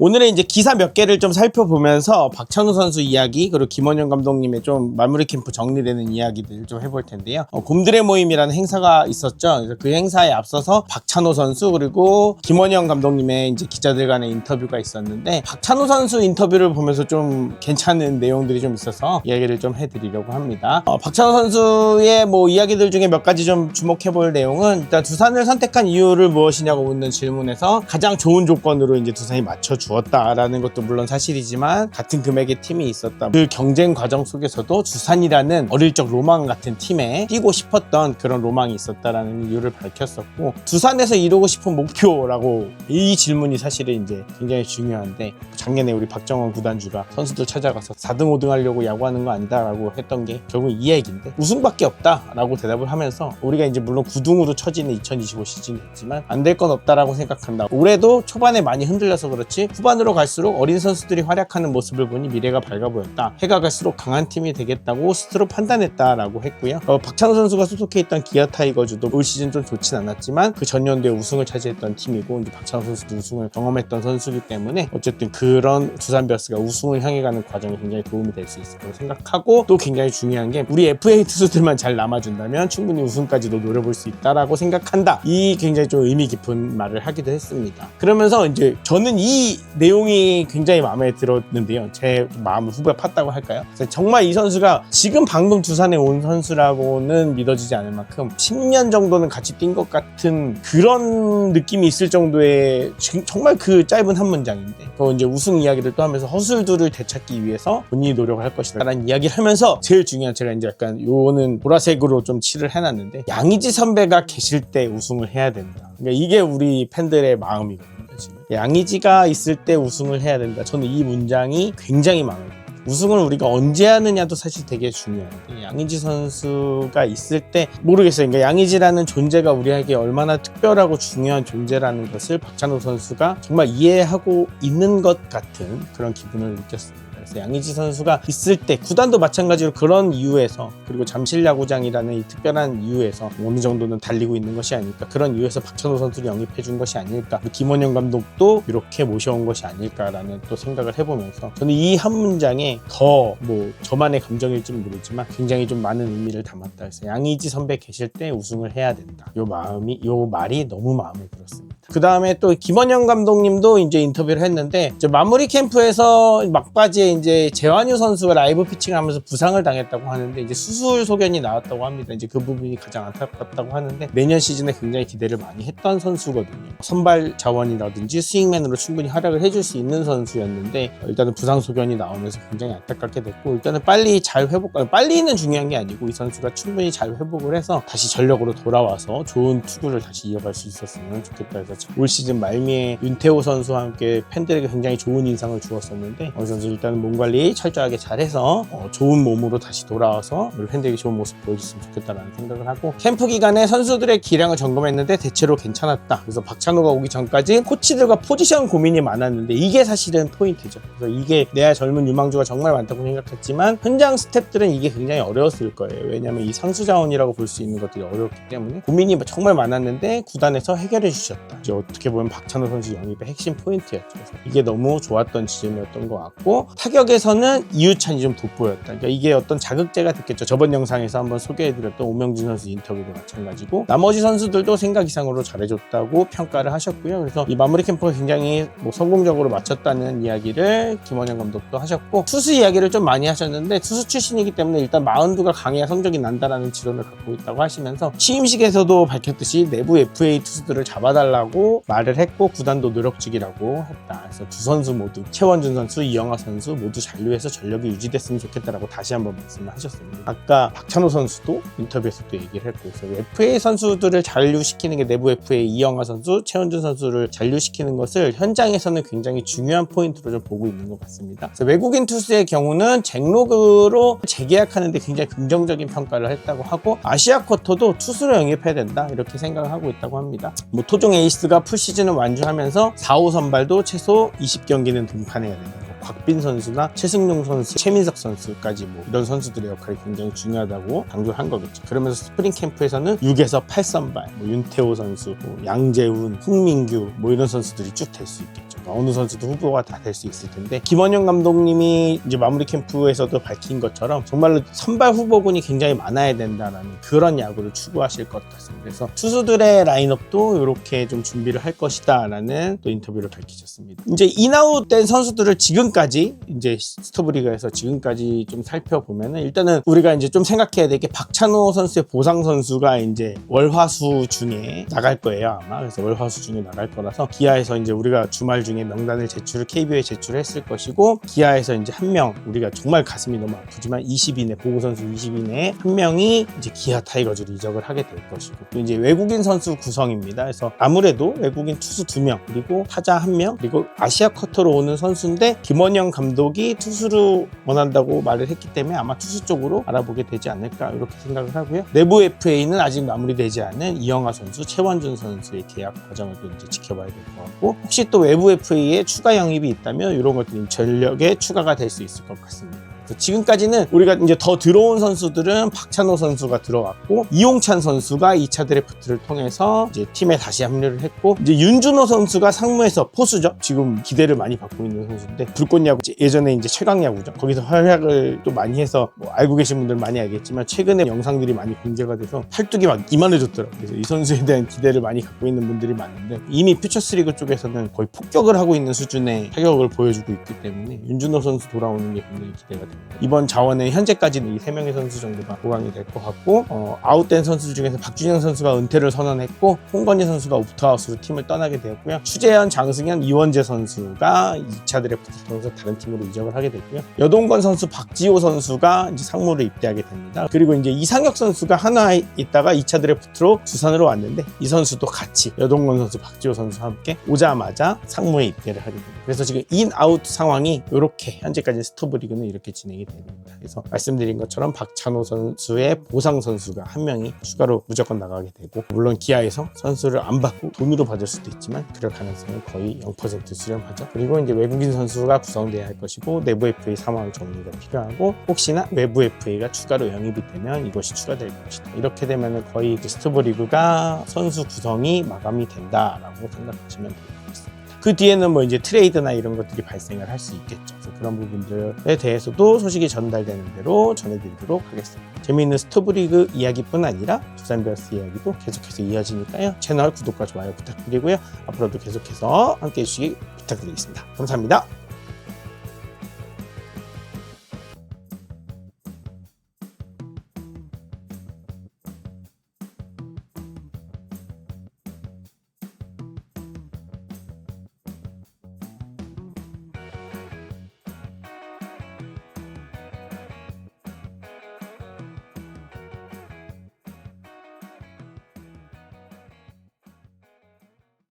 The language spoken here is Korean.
오늘은 이제 기사 몇 개를 좀 살펴보면서 박찬호 선수 이야기 그리고 김원영 감독님의 좀 마무리 캠프 정리되는 이야기들 좀 해볼 텐데요. 어, 곰들의 모임이라는 행사가 있었죠. 그 행사에 앞서서 박찬호 선수 그리고 김원영 감독님의 이제 기자들 간의 인터뷰가 있었는데 박찬호 선수 인터뷰를 보면서 좀 괜찮은 내용들이 좀 있어서 이야기를 좀 해드리려고 합니다. 어, 박찬호 선수의 뭐 이야기들 중에 몇 가지 좀 주목해볼 내용은 일단 두산을 선택한 이유를 무엇이냐고 묻는 질문에서 가장 좋은 조건으로 이제 두산이 맞춰 주 었다라는 것도 물론 사실이지만 같은 금액의 팀이 있었다. 그 경쟁 과정 속에서도 두산이라는 어릴 적 로망 같은 팀에 뛰고 싶었던 그런 로망이 있었다라는 이유를 밝혔었고 두산에서 이루고 싶은 목표라고 이 질문이 사실은 이제 굉장히 중요한데 작년에 우리 박정원 구단주가 선수들 찾아가서 4등 5등 하려고 야구하는 거 아니다라고 했던 게 결국 이 얘기인데 우승밖에 없다라고 대답을 하면서 우리가 이제 물론 9등으로 처지는 2025 시즌이 됐지만 안 될 건 없다라고 생각한다. 올해도 초반에 많이 흔들려서 그렇지 후반으로 갈수록 어린 선수들이 활약하는 모습을 보니 미래가 밝아 보였다. 해가 갈수록 강한 팀이 되겠다고 스스로 판단했다라고 했고요. 어, 박찬호 선수가 소속해 있던 기아 타이거즈도 올 시즌 좀 좋진 않았지만 그 전년도에 우승을 차지했던 팀이고 이제 박찬호 선수도 우승을 경험했던 선수이기 때문에 어쨌든 그런 두산 베어스가 우승을 향해 가는 과정에 굉장히 도움이 될 수 있을 거라고 생각하고 또 굉장히 중요한 게 우리 FA 투수들만 잘 남아준다면 충분히 우승까지도 노려볼 수 있다라고 생각한다. 이 굉장히 좀 의미 깊은 말을 하기도 했습니다. 그러면서 이제 저는 이 내용이 굉장히 마음에 들었는데요. 제 마음을 후배 팠다고 할까요? 그래서 정말 이 선수가 지금 방금 두산에 온 선수라고는 믿어지지 않을 만큼 10년 정도는 같이 뛴 것 같은 그런 느낌이 있을 정도의 정말 그 짧은 한 문장인데 또 이제 우승 이야기를 또 하면서 허술들을 되찾기 위해서 본인이 노력을 할 것이다 라는 이야기를 하면서 제일 중요한 제가 이제 약간 요거는 보라색으로 좀 칠을 해놨는데 양의지 선배가 계실 때 우승을 해야 된다 그러니까 이게 우리 팬들의 마음이거든요 양의지가 있을 때 우승을 해야 된다 저는 이 문장이 굉장히 마음에 우승을 우리가 언제 하느냐도 사실 되게 중요한데 양의지 선수가 있을 때 모르겠어요. 그러니까 양의지라는 존재가 우리에게 얼마나 특별하고 중요한 존재라는 것을 박찬호 선수가 정말 이해하고 있는 것 같은 그런 기분을 느꼈습니다. 그래서 양의지 선수가 있을 때 구단도 마찬가지로 그런 이유에서 그리고 잠실 야구장이라는 이 특별한 이유에서 어느 정도는 달리고 있는 것이 아닐까 그런 이유에서 박찬호 선수를 영입해 준 것이 아닐까 김원영 감독도 이렇게 모셔온 것이 아닐까라는 또 생각을 해보면서 저는 이 한 문장에 더 뭐 저만의 감정일지는 모르지만 굉장히 좀 많은 의미를 담았다. 그래서 양의지 선배 계실 때 우승을 해야 된다. 요 마음이 요 말이 너무 마음에 들었습니다 그 다음에 또 김원영 감독님도 이제 인터뷰를 했는데 마무리 캠프에서 막바지에 이제 재환유 선수가 라이브 피칭하면서 부상을 당했다고 하는데 이제 수술 소견이 나왔다고 합니다. 이제 그 부분이 가장 안타깝다고 하는데 내년 시즌에 굉장히 기대를 많이 했던 선수거든요. 선발 자원이라든지 스윙맨으로 충분히 활약을 해줄 수 있는 선수였는데 일단은 부상 소견이 나오면서 굉장히 안타깝게 됐고 일단은 빨리 잘 회복, 아니, 빨리는 중요한 게 아니고 이 선수가 충분히 잘 회복을 해서 다시 전력으로 돌아와서 좋은 투구를 다시 이어갈 수 있었으면 좋겠다 올 시즌 말미에 윤태호 선수와 함께 팬들에게 굉장히 좋은 인상을 주었었는데 어 선수 일단은 몸 관리 철저하게 잘해서 어, 좋은 몸으로 다시 돌아와서 우리 팬들에게 좋은 모습 보여줬으면 좋겠다라는 생각을 하고 캠프 기간에 선수들의 기량을 점검했는데 대체로 괜찮았다. 그래서 박찬호가 오기 전까지 코치들과 포지션 고민이 많았는데 이게 사실은 포인트죠. 그래서 이게 내야 젊은 유망주가 정말 많다고 생각했지만 현장 스태프들은 이게 굉장히 어려웠을 거예요. 왜냐하면 이 상수 자원이라고 볼 수 있는 것들이 어렵기 때문에 고민이 정말 많았는데 구단에서 해결해 주셨다. 이제 어떻게 보면 박찬호 선수 영입의 핵심 포인트였죠. 그래서 이게 너무 좋았던 지점이었던 것 같고 타격에서는 이유찬이 좀 돋보였다. 그러니까 이게 어떤 자극제가 됐겠죠. 저번 영상에서 한번 소개해드렸던 오명진 선수 인터뷰도 마찬가지고 나머지 선수들도 생각 이상으로 잘해줬다고 평가를 하셨고요. 그래서 이 마무리 캠프가 굉장히 뭐 성공적으로 마쳤다는 이야기를 김원영 감독도 하셨고 투수 이야기를 좀 많이 하셨는데 투수 출신이기 때문에 일단 마운드가 강해야 성적이 난다라는 지론을 갖고 있다고 하시면서 취임식에서도 밝혔듯이 내부 FA 투수들을 잡아달라고 말을 했고 구단도 노력적이라고 했다. 그래서 두 선수 모두 최원준 선수, 이영하 선수 모두 잔류해서 전력이 유지됐으면 좋겠다라고 다시 한번 말씀을 하셨습니다. 아까 박찬호 선수도 인터뷰에서 또 얘기를 했고 그래서 FA 선수들을 잔류시키는 게 내부 FA 이영하 선수, 최원준 선수를 잔류시키는 것을 현장에서는 굉장히 중요한 포인트로 좀 보고 있는 것 같습니다. 그래서 외국인 투수의 경우는 잭로그로 재계약하는데 굉장히 긍정적인 평가를 했다고 하고 아시아 쿼터도 투수로 영입해야 된다 이렇게 생각을 하고 있다고 합니다. 뭐 토종 에이스 가 풀 시즌을 완주하면서 4호 선발도 최소 20경기는 등판해야 된다. 곽빈 선수나 최승용 선수, 최민석 선수까지 뭐 이런 선수들의 역할이 굉장히 중요하다고 강조를 한 거겠죠. 그러면서 스프링 캠프에서는 6에서 8선발, 뭐 윤태호 선수, 뭐 양재훈, 홍민규 뭐 이런 선수들이 쭉 될 수 있겠죠. 뭐 어느 선수도 후보가 다 될 수 있을 텐데 김원영 감독님이 이제 마무리 캠프에서도 밝힌 것처럼 정말로 선발 후보군이 굉장히 많아야 된다라는 그런 야구를 추구하실 것 같습니다. 그래서 투수들의 라인업도 이렇게 좀 준비를 할 것이다라는 또 인터뷰를 밝히셨습니다. 이제 인아웃된 선수들을 지금까지 이제 스토브리그에서 지금까지 좀 살펴보면은 일단은 우리가 이제 좀 생각해야 될 게 박찬호 선수의 보상 선수가 이제 월화수 중에 나갈 거예요 아마 그래서 월화수 중에 나갈 거라서 기아에서 이제 우리가 주말 중에 명단을 제출을 KBO에 제출했을 것이고 기아에서 이제 한 명 우리가 정말 가슴이 너무 아프지만 20인의 보고 선수 20인의 한 명이 이제 기아 타이거즈로 이적을 하게 될 것이고 또 이제 외국인 선수 구성입니다. 그래서 아무래도 외국인 투수 두 명 그리고 타자 한 명 그리고 아시아 쿼터로 오는 선수인데 김 원영 감독이 투수로 원한다고 말을 했기 때문에 아마 투수 쪽으로 알아보게 되지 않을까 이렇게 생각을 하고요. 내부 FA는 아직 마무리되지 않은 이영하 선수, 최원준 선수의 계약 과정을 또 이제 지켜봐야 될 것 같고 혹시 또 외부 FA에 추가 영입이 있다면 이런 것들이 전력에 추가가 될 수 있을 것 같습니다. 지금까지는 우리가 이제 더 들어온 선수들은 박찬호 선수가 들어갔고 이용찬 선수가 2차 드래프트를 통해서 이제 팀에 다시 합류를 했고 이제 윤준호 선수가 상무에서 포수죠. 지금 기대를 많이 받고 있는 선수인데 불꽃야구 예전에 이제 최강야구죠. 거기서 활약을 또 많이 해서 뭐 알고 계신 분들 많이 알겠지만 최근에 영상들이 많이 공개가 돼서 팔뚝이 막 이만해졌더라고요. 그래서 이 선수에 대한 기대를 많이 갖고 있는 분들이 많은데 이미 퓨처스리그 쪽에서는 거의 폭격을 하고 있는 수준의 타격을 보여주고 있기 때문에 윤준호 선수 돌아오는 게 굉장히 기대가 됩니다. 이번 자원에 현재까지는 이세 명의 선수 정도가 보강이 될 것 같고 어, 아웃된 선수 중에서 박준영 선수가 은퇴를 선언했고 홍건희 선수가 옵트아웃으로 팀을 떠나게 되었고요. 추재현, 장승현, 이원재 선수가 2차 드래프트 통해서 다른 팀으로 이적을 하게 됐고요. 여동건 선수, 박지호 선수가 이제 상무로 입대하게 됩니다. 그리고 이제 이상혁 선수가 하나에 있다가 2차 드래프트로 두산으로 왔는데 이 선수도 같이 여동건 선수, 박지호 선수와 함께 오자마자 상무에 입대를 하게 됩니다. 그래서 지금 인아웃 상황이 이렇게 현재까지 스토브 리그는 이렇게 진행 이 됩니다. 그래서 말씀드린 것처럼 박찬호 선수의 보상 선수가 한 명이 추가로 무조건 나가게 되고 물론 기아에서 선수를 안 받고 돈으로 받을 수도 있지만 그럴 가능성은 거의 0% 수렴하죠. 그리고 이제 외국인 선수가 구성돼야 할 것이고 내부 FA 상황 정리가 필요하고 혹시나 외부 FA가 추가로 영입이 되면 이것이 추가될 것이다. 이렇게 되면 거의 스토브 리그가 선수 구성이 마감이 된다라고 생각하시면 됩니다. 그 뒤에는 뭐 이제 트레이드나 이런 것들이 발생을 할 수 있겠죠. 그래서 그런 부분들에 대해서도 소식이 전달되는 대로 전해드리도록 하겠습니다. 재미있는 스토브리그 이야기뿐 아니라 두산 베어스 이야기도 계속해서 이어지니까요. 채널 구독과 좋아요 부탁드리고요. 앞으로도 계속해서 함께 해 주시기 부탁드리겠습니다. 감사합니다.